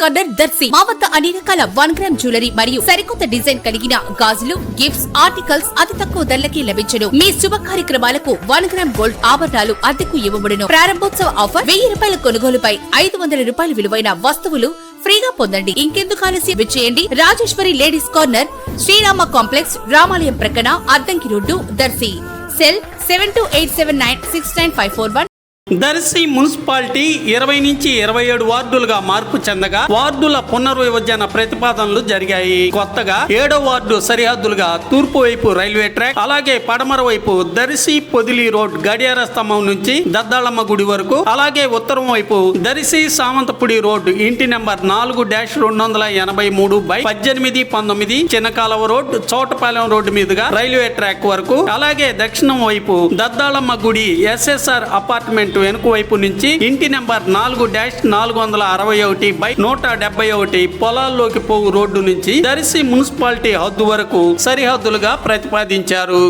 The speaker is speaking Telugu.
కార్నర్ దర్శి మా వద్ద అన్ని రకాల వన్ గ్రామ్ జ్యువెలరీ మరియు సరికొత్త డిజైన్ కలిగిన గాజులు గిఫ్ట్స్ ఆర్టికల్స్ అతి తక్కువ ధరలకే లభించను. మీ శుభ కార్యక్రమాలకు వన్ గ్రామ్ గోల్డ్ ఆభరణాలు అద్దెకు ఇవ్వబడును. ప్రారంభోత్సవ ఆఫర్ వెయ్యి రూపాయల కొనుగోలుపై ఐదు వందల రూపాయల విలువైన వస్తువులు ఫ్రీగా పొందండి. ఇంకెందుకు ఆలస్యం? విచ్చేయండి Rajeswari ladies corner Srirama complex రామాలయం ప్రక్కన Addanki road Darsi. Cell seven two eight seven nine six nine five four one Darsi municipality ఇరవై నుంచి ఇరవై ఏడు వార్డులుగా మార్పు చెందగా వార్డుల పునర్విభజన ప్రతిపాదనలు జరిగాయి. కొత్తగా ఏడో వార్డు సరిహద్దులుగా తూర్పు వైపు రైల్వే ట్రాక్ అలాగే పడమర వైపు దర్శి పొదిలి రోడ్ గడియార స్తంభం నుంచి దద్దాళమ్మ గుడి వరకు అలాగే ఉత్తరం వైపు దర్శి సామంతపుడి రోడ్ ఇంటి నెంబర్ నాలుగు డాష్ రెండు వందల ఎనభై మూడు బై పద్దెనిమిది పంతొమ్మిది చిన్నకాలవ రోడ్ చోటపాలెం రోడ్డు మీదుగా రైల్వే ట్రాక్ వరకు అలాగే దక్షిణం వైపు దద్దాళమ్మ గుడి ఎస్ఎస్ఆర్ అపార్ట్మెంట్ వెనుక వైపు నుంచి ఇంటి నెంబర్ నాలుగు డాష్ నాలుగు వందల అరవై ఒకటి బై నూట డెబ్బై ఒకటి పొలాల్లోకి పోవు రోడ్డు నుంచి దర్శి మున్సిపాలిటీ హద్దు వరకు సరిహద్దులుగా ప్రతిపాదించారు.